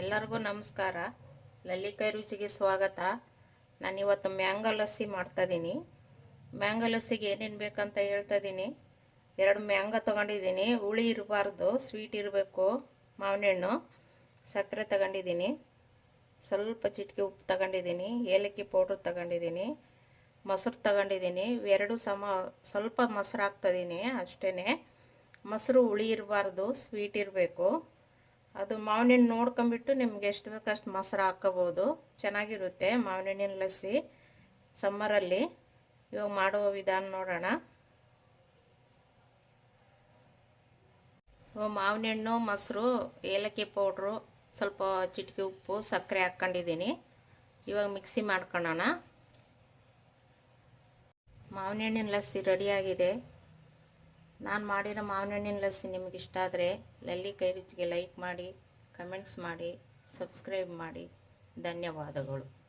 ಎಲ್ಲರಿಗೂ ನಮಸ್ಕಾರ. ಲಲ್ಲಿಕಾಯಿ ರುಚಿಗೆ ಸ್ವಾಗತ. ನಾನು ಇವತ್ತು ಮ್ಯಾಂಗೋ ಲಸ್ಸಿ ಮಾಡ್ತಾಯಿದ್ದೀನಿ ಮ್ಯಾಂಗೋ ಲಸ್ಸಿಗೆ ಏನೇನು ಬೇಕಂತ ಹೇಳ್ತಾ ಇದ್ದೀನಿ ಎರಡು ಮ್ಯಾಂಗೋ ತೊಗೊಂಡಿದ್ದೀನಿ. ಹುಳಿ ಇರಬಾರ್ದು, ಸ್ವೀಟ್ ಇರಬೇಕು ಮಾವಿನ ಹಣ್ಣು ಸಕ್ಕರೆ ತಗೊಂಡಿದ್ದೀನಿ. ಸ್ವಲ್ಪ ಚಿಟಿಕೆ ಉಪ್ಪು ತಗೊಂಡಿದ್ದೀನಿ, ಏಲಕ್ಕಿ ಪೌಡ್ರ್ ತಗೊಂಡಿದ್ದೀನಿ, ಮೊಸರು ತಗೊಂಡಿದ್ದೀನಿ. ಎರಡು ಸಮ, ಸ್ವಲ್ಪ ಮೊಸರು ಹಾಕ್ತಾಯಿದ್ದೀನಿ ಅಷ್ಟೇ ಮೊಸರು ಹುಳಿ ಇರಬಾರ್ದು, ಸ್ವೀಟ್ ಇರಬೇಕು. ಅದು ಮಾವಿನ ನೋಡ್ಕೊಂಬಿಟ್ಟು ನಿಮ್ಗೆ ಎಷ್ಟು ಬೇಕು ಅಷ್ಟು ಮೊಸರು ಹಾಕ್ಕೋಬೋದು. ಚೆನ್ನಾಗಿರುತ್ತೆ ಮಾವಿನ ಲಸ್ಸಿ ಸಮ್ಮರಲ್ಲಿ. ಇವಾಗ ಮಾಡುವ ವಿಧಾನ ನೋಡೋಣ. ಇವಾಗ ಮಾವಿನ ಹಣ್ಣು ಮೊಸರು, ಏಲಕ್ಕಿ ಪೌಡ್ರು, ಸ್ವಲ್ಪ ಚಿಟಿಕೆ ಉಪ್ಪು, ಸಕ್ಕರೆ ಹಾಕ್ಕೊಂಡಿದ್ದೀನಿ. ಇವಾಗ ಮಿಕ್ಸಿ ಮಾಡ್ಕೊಳ್ಳೋಣ. ಮಾವಿನ ಹಣ್ಣಿನ ಲಸ್ಸಿ ರೆಡಿಯಾಗಿದೆ ನಾನು ಮಾಡಿರೋ ಮಾವಿನ ಹಣ್ಣಿನ ಲಸ್ಸಿ ನಿಮಗೆ ಇಷ್ಟ ಆದರೆ ಲಲ್ಲಿ ಕೈ ರುಚಿಗೆ ಲೈಕ್ ಮಾಡಿ ಕಮೆಂಟ್ಸ್ ಮಾಡಿ ಸಬ್ಸ್ಕ್ರೈಬ್ ಮಾಡಿ. ಧನ್ಯವಾದಗಳು.